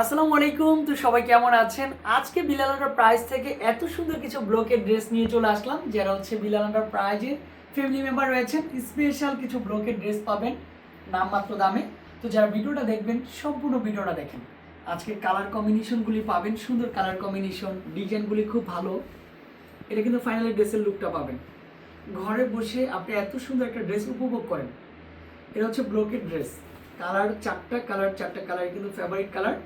আসসালামু আলাইকুম, তো সবাই কেমন আছেন? আজকে বিলাল আন্ডার প্রাইজ থেকে এত সুন্দর কিছু ব্লকের ড্রেস নিয়ে চলে আসলাম, যারা হচ্ছে বিলাল আন্ডার প্রাইজের ফ্যামিলি মেম্বার রয়েছেন স্পেশাল কিছু ব্লকের ড্রেস পাবেন নামমাত্র দামে। তো যারা ভিডিওটা দেখবেন, সম্পূর্ণ ভিডিওটা দেখেন। আজকে কালার কম্বিনেশনগুলি পাবেন, সুন্দর কালার কম্বিনেশন ডিজাইনগুলি খুব ভালো। এটা কিন্তু ফাইনালি ড্রেসের লুকটা পাবেন। ঘরে বসে আপনি এত সুন্দর একটা ড্রেস উপভোগ করেন। এটা হচ্ছে ব্লকের ড্রেস কালার চারটা কালার চারটা কালার কিন্তু ফেভারিট কালার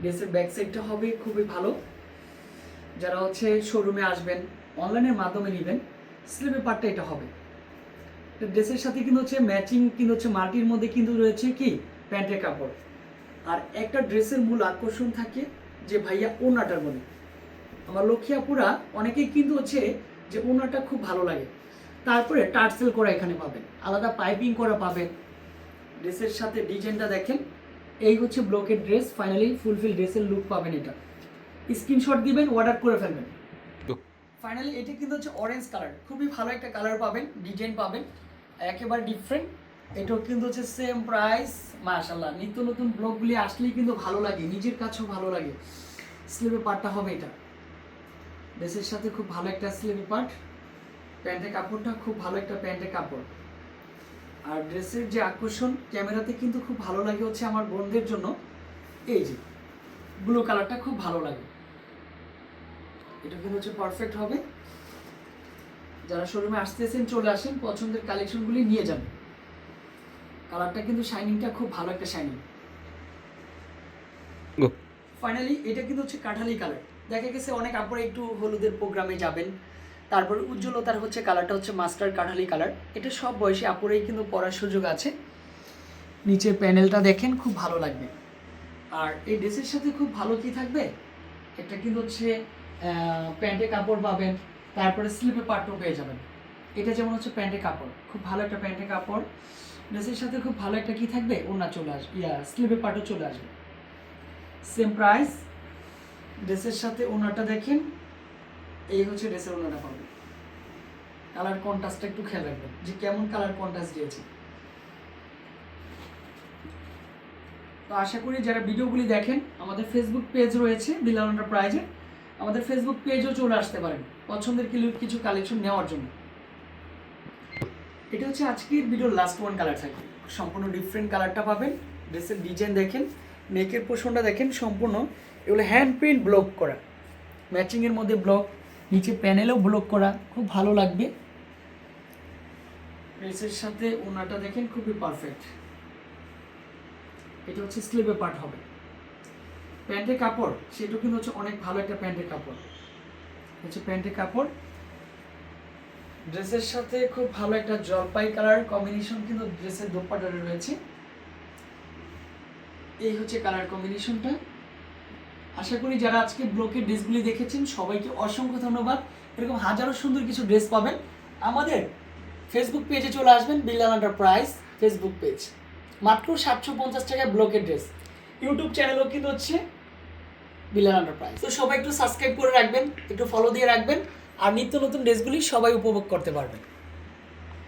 ড্রেসের ব্যাক সাইডটা হবে খুবই ভালো। যারা হচ্ছে শোরুমে আসবেন অনলাইনের মাধ্যমে নেবেন স্লিপের পার্টটা এটা হবে। ড্রেসের সাথে কিন্তু হচ্ছে ম্যাচিং কিন্তু হচ্ছে মাল্টির মধ্যে কিন্তু রয়েছে কি? প্যান্টের কাপড়। আর একটা ড্রেসের মূল আকর্ষণ থাকে যে ভাইয়া ওনাটার মধ্যে আমার লক্ষ্মীয়াপুরা অনেকেই কিন্তু হচ্ছে যে ওনাটা খুব ভালো লাগে। তারপরে টার্সেল করা এখানে পাবেন। আলাদা পাইপিং করা পাবেন। ড্রেসের সাথে ডিজাইনটা দেখেন। এই হচ্ছে ব্লকের ড্রেস ফাইনালি ফুলফিল ড্রেসের লুক পাবেন এটা। স্ক্রিনশট দিবেন অর্ডার করে ফেলবেন। ফাইনালি এটা কিন্তু হচ্ছে অরেঞ্জ কালার খুবই ভালো একটা কালার পাবেন ডিজাইন পাবেন একেবারে ডিফারেন্ট এটাও কিন্তু হচ্ছে সেম প্রাইস মাশাল্লাহ নিত্য নতুন ব্লগগুলি আসলেই কিন্তু ভালো লাগে নিজের কাছেও ভালো লাগে। স্লিপের পার্টটা হবে এটা। ড্রেসের সাথে খুব ভালো একটা স্লিপের পার্ট প্যান্টের কাপড়টা খুব ভালো একটা প্যান্টের কাপড়। আর ড্রেসের যে আকর্ষণ ক্যামেরাতে কিন্তু খুব ভালো লাগে হচ্ছে আমার বোনদের জন্য। এই যে ব্লু কালারটা খুব ভালো লাগে। এটা কিন্তু হচ্ছে পারফেক্ট হবে। যারা শোরুমে আসতেছেন চলে আসেন পছন্দের কালেকশনগুলি নিয়ে যান। কালারটা কিন্তু শাইনিংটা খুব ভালো একটা শাইনিং. ফাইনালি এটা কিন্তু হচ্ছে কাঠালি কালার দেখা গেছে অনেক আপনারা একটু হলুদের প্রোগ্রামে যাবেন। তারপর উজ্জ্বলতার হচ্ছে কালারটা হচ্ছে মাস্টার কাঠালি কালার। এটা সব বয়সে আপুরেই কিন্তু পরার সুযোগ আছে। নিচে প্যানেলটা দেখেন, খুব ভালো লাগবে। আর এই ড্রেসের সাথে খুব ভালো কি থাকবে? এটা কিন্তু হচ্ছে প্যান্টে কাপড় পাবেন, তারপরে স্লিপে পাটও পেয়ে যাবেন। এটা যেমন হচ্ছে প্যান্টে কাপড়। খুব ভালো একটা প্যান্টে কাপড়। ড্রেসের সাথে খুব ভালো একটা কি থাকবে? ওনা চলে আসবে ইয়া, স্লিপে পাটও চলে আসবে। Same price. ড্রেসের সাথে ওনাটা দেখেন। এই হচ্ছে ড্রেসের ওনাটা পাবেন কালার কন্ট্রাস্টটা একটু খেয়াল রাখবেন যে কেমন কালার কন্ট্রাস্ট দিয়েছে। তো আশা করি যারা ভিডিওগুলি দেখেন, আমাদের ফেসবুক পেজ রয়েছে, বিলাল প্রাইজে আমাদের ফেসবুক পেজও চলে আসতে পারেন, পছন্দের কিছু কালেকশন নেওয়ার জন্য। এটা হচ্ছে আজকের ভিডিওর লাস্ট ওয়ান কালার থাকবে। সম্পূর্ণ ডিফারেন্ট কালারটা পাবেন ড্রেসের ডিজাইন দেখেন নেকের পোষণটা দেখেন, সম্পূর্ণ এগুলো হ্যান্ড প্রিন্ট ব্লক করা। ম্যাচিংয়ের মধ্যে ব্লক নিচে প্যানেলেও ব্লক করা, খুব ভালো লাগবে। ড্রেসের সাথে ওনাটা দেখেন, খুবই পারফেক্ট এটা হচ্ছে স্লিপে পার্ট হবে। প্যান্টের কাপড় সেটাও কিন্তু হচ্ছে অনেক ভালো একটা প্যান্টের কাপড়। হচ্ছে প্যান্টের কাপড়। ড্রেসের সাথে খুব ভালো একটা জলপাই কালার কম্বিনেশন কিন্তু ড্রেসের দোপাটারে রয়েছে। এই হচ্ছে কালার কম্বিনেশনটা আশা করি যারা আজকে ব্লকের ড্রেসগুলি দেখেছেন, সবাইকে অসংখ্য ধন্যবাদ। এরকম হাজারো সুন্দর কিছু ড্রেস পাবেন। আমাদের ফেসবুক পেজে চলে আসবেন বিল্লাল প্রাইস ফেসবুক পেজ মাত্র সাতশো পঞ্চাশ টাকায় ব্লকের ড্রেস। ইউটিউব চ্যানেলও কিন্তু হচ্ছে বিল্লাল প্রাইস তো সবাই একটু সাবস্ক্রাইব করে রাখবেন, একটু ফলো দিয়ে রাখবেন, আর নিত্য নতুন ড্রেসগুলি সবাই উপভোগ করতে পারবেন।